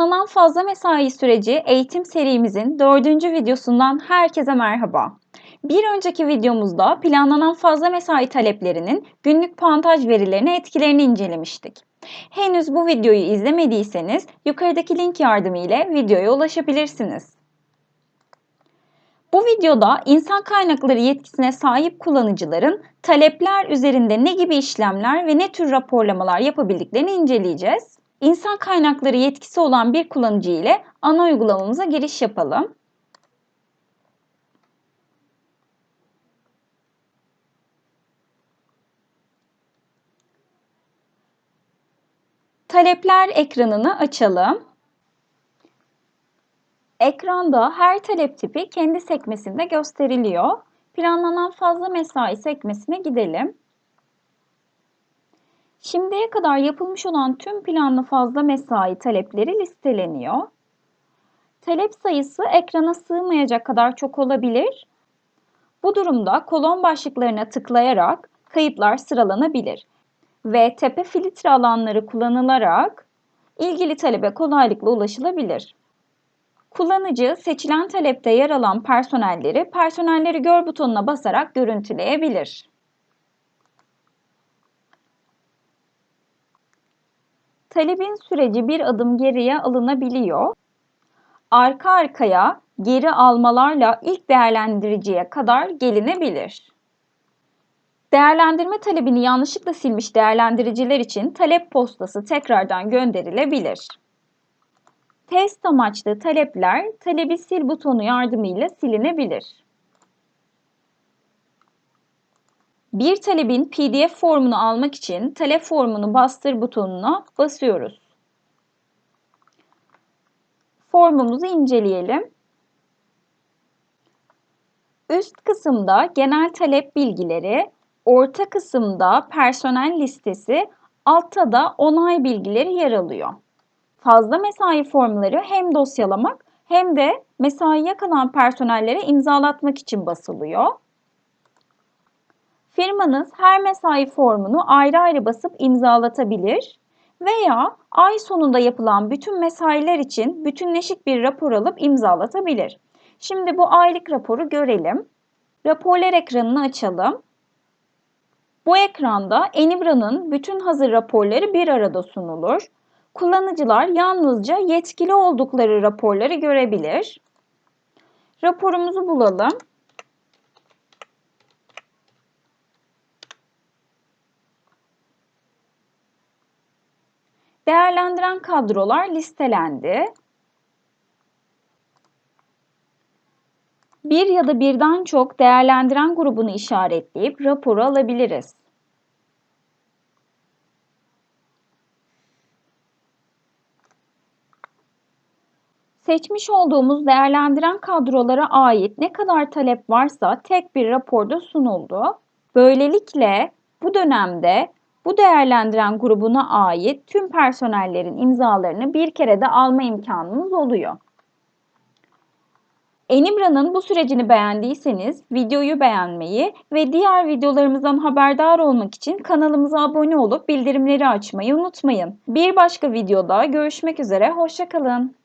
Planlanan fazla mesai süreci eğitim serimizin dördüncü videosundan herkese merhaba. Bir önceki videomuzda planlanan fazla mesai taleplerinin günlük puantaj verilerine etkilerini incelemiştik. Henüz bu videoyu izlemediyseniz yukarıdaki link yardımıyla videoya ulaşabilirsiniz. Bu videoda insan kaynakları yetkisine sahip kullanıcıların talepler üzerinde ne gibi işlemler ve ne tür raporlamalar yapabildiklerini inceleyeceğiz. İnsan kaynakları yetkisi olan bir kullanıcı ile ana uygulamamıza giriş yapalım. Talepler ekranını açalım. Ekranda her talep tipi kendi sekmesinde gösteriliyor. Planlanan fazla mesai sekmesine gidelim. Şimdiye kadar yapılmış olan tüm planlı fazla mesai talepleri listeleniyor. Talep sayısı ekrana sığmayacak kadar çok olabilir. Bu durumda kolon başlıklarına tıklayarak kayıtlar sıralanabilir ve tepe filtre alanları kullanılarak ilgili talebe kolaylıkla ulaşılabilir. Kullanıcı seçilen talepte yer alan personelleri personelleri gör butonuna basarak görüntüleyebilir. Talebin süreci bir adım geriye alınabiliyor. Arka arkaya geri almalarla ilk değerlendiriciye kadar gelinebilir. Değerlendirme talebini yanlışlıkla silmiş değerlendiriciler için talep postası tekrardan gönderilebilir. Test amaçlı talepler talebi sil butonu yardımıyla silinebilir. Bir talebin PDF formunu almak için talep formunu bastır butonuna basıyoruz. Formumuzu inceleyelim. Üst kısımda genel talep bilgileri, orta kısımda personel listesi, altta da onay bilgileri yer alıyor. Fazla mesai formları hem dosyalamak hem de mesaiye kalan personellere imzalatmak için basılıyor. Firmanız her mesai formunu ayrı ayrı basıp imzalatabilir veya ay sonunda yapılan bütün mesailer için bütünleşik bir rapor alıp imzalatabilir. Şimdi bu aylık raporu görelim. Raporlar ekranını açalım. Bu ekranda Enibra'nın bütün hazır raporları bir arada sunulur. Kullanıcılar yalnızca yetkili oldukları raporları görebilir. Raporumuzu bulalım. Değerlendiren kadrolar listelendi. Bir ya da birden çok değerlendiren grubunu işaretleyip raporu alabiliriz. Seçmiş olduğumuz değerlendiren kadrolara ait ne kadar talep varsa tek bir raporda sunuldu. Böylelikle bu dönemde bu değerlendiren grubuna ait tüm personellerin imzalarını bir kerede alma imkanımız oluyor. Enimra'nın bu sürecini beğendiyseniz videoyu beğenmeyi ve diğer videolarımızdan haberdar olmak için kanalımıza abone olup bildirimleri açmayı unutmayın. Bir başka videoda görüşmek üzere, hoşçakalın.